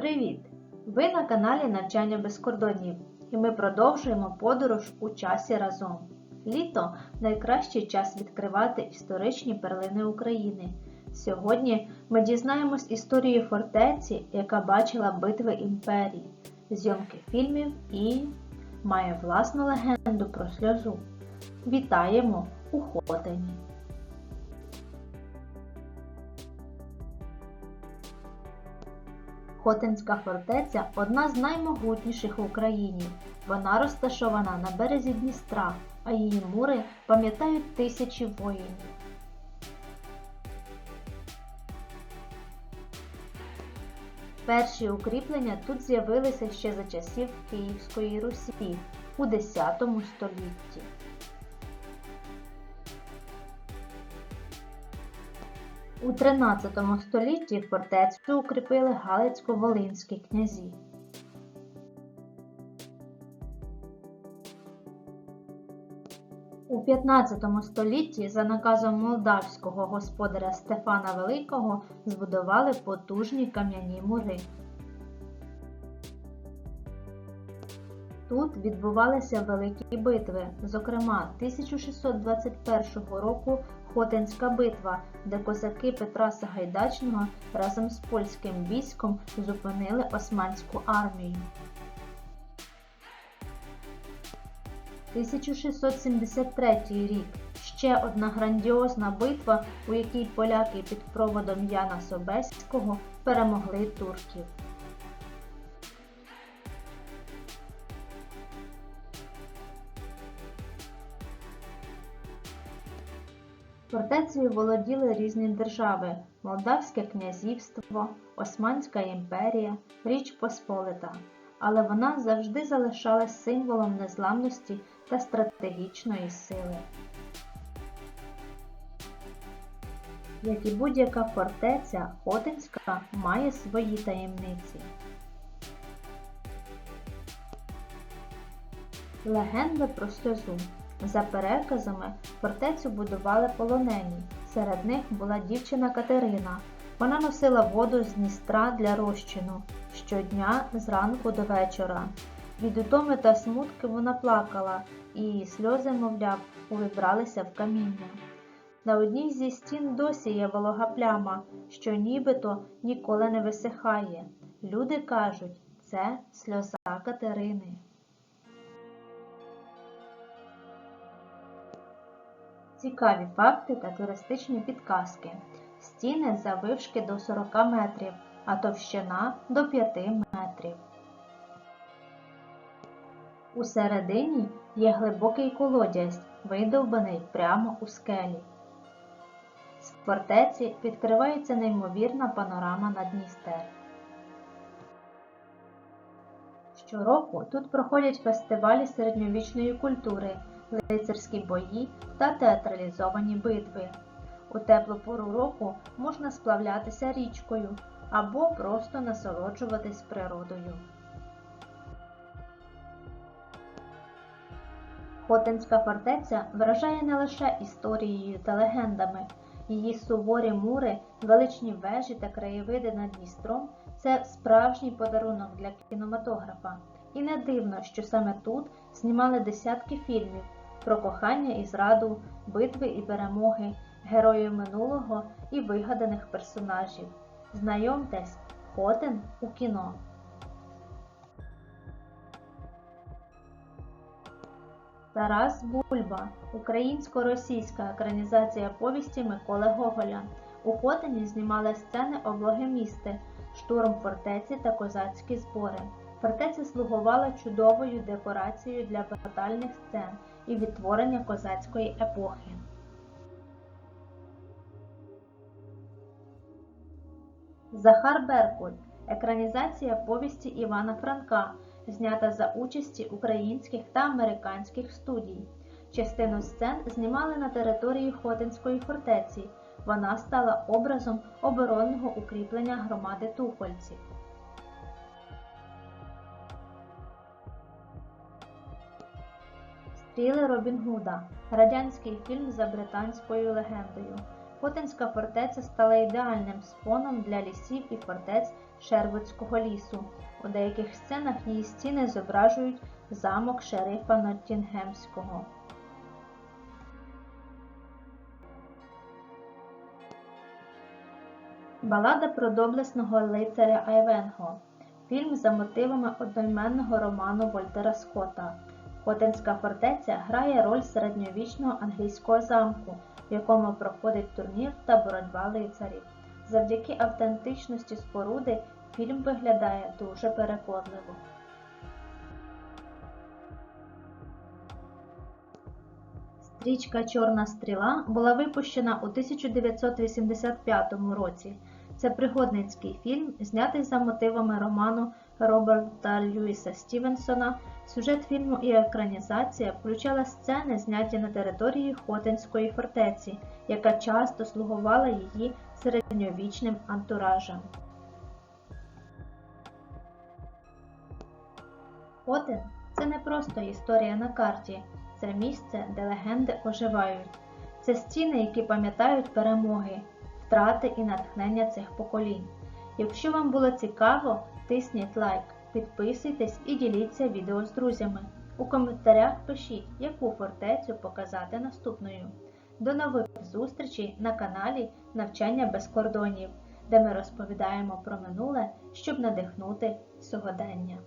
Привіт! Ви на каналі Навчання без кордонів і ми продовжуємо подорож у часі разом. Літо найкращий час відкривати історичні перлини України. Сьогодні ми дізнаємось історію фортеці, яка бачила битви імперій, зйомки фільмів і має власну легенду про сльозу. Вітаємо у Хотині! Хотинська фортеця одна з наймогутніших в Україні. Вона розташована на березі Дністра, а її мури пам'ятають тисячі воїнів. Перші укріплення тут з'явилися ще за часів Київської Русі у X столітті. У 13 столітті фортецю укріпили Галицько-Волинські князі. У 15 столітті за наказом молдавського господаря Стефана Великого збудували потужні кам'яні мури. Тут відбувалися великі битви, зокрема 1621 року Хотинська битва, де козаки Петра Сагайдачного разом з польським військом зупинили османську армію. 1673 рік ще одна грандіозна битва, у якій поляки під проводом Яна Собеського перемогли турків. Фортецею володіли різні держави Молдавське князівство, Османська імперія, Річ Посполита, але вона завжди залишалась символом незламності та стратегічної сили. Як і будь-яка фортеця, Хотинська має свої таємниці. Легенда про сльозу за переказами, фортецю будували полонені. Серед них була дівчина Катерина. Вона носила воду з Дністра для розчину щодня зранку до вечора. Від утоми та смутки вона плакала, і її сльози, мовляв, увібралися в каміння. На одній зі стін досі є волога пляма, що нібито ніколи не висихає. Люди кажуть, це сльоза Катерини. Цікаві факти та туристичні підказки. Стіни завившки до 40 метрів, а товщина до 5 метрів. У середині є глибокий колодязь, видовбаний прямо у скелі. З фортеці відкривається неймовірна панорама на Дністер. Щороку тут проходять фестивалі середньовічної культури лицарські бої та театралізовані битви. У теплу пору року можна сплавлятися річкою або просто насолоджуватись природою. Хотинська фортеця вражає не лише історією та легендами. Її суворі мури, величні вежі та краєвиди над Дністром це справжній подарунок для кінематографа. І не дивно, що саме тут знімали десятки фільмів про кохання і зраду, битви і перемоги, героїв минулого і вигаданих персонажів. Знайомтесь, Хотин у кіно. Тарас Бульба українсько-російська екранізація повісті Миколи Гоголя. У Хотині знімали сцени облоги міста, штурм фортеці та козацькі збори. Фортеця слугувала чудовою декорацією для батальних сцен і відтворення козацької епохи. Захар Беркут екранізація повісті Івана Франка, знята за участі українських та американських студій. Частину сцен знімали на території Хотинської фортеці. Вона стала образом оборонного укріплення громади Тухольців. Стріли Робін Гуда радянський фільм за британською легендою. Хотинська фортеця стала ідеальним споном для лісів і фортець Шервудського лісу. У деяких сценах її стіни зображують замок шерифа Ноттінгемського. Балада про доблесного лицаря Айвенго. Фільм за мотивами одноіменного роману Вольтера Скотта. Хотинська фортеця грає роль середньовічного англійського замку, в якому проходить турнір та боротьба лицарів. Завдяки автентичності споруди фільм виглядає дуже переконливо. Стрічка Чорна стріла була випущена у 1985 році. Це пригодницький фільм, знятий за мотивами роману Роберта Льюіса Стівенсона. Сюжет фільму і екранізація включала сцени, зняті на території Хотинської фортеці, яка часто слугувала її середньовічним антуражем. Хотин це не просто історія на карті, це місце, де легенди оживають. Це стіни, які пам'ятають перемоги, втрати і натхнення цих поколінь. Якщо вам було цікаво, тисніть лайк, підписуйтесь і діліться відео з друзями. У коментарях пишіть, яку фортецю показати наступною. До нових зустрічей на каналі Навчання без кордонів, де ми розповідаємо про минуле, щоб надихнути сьогодення.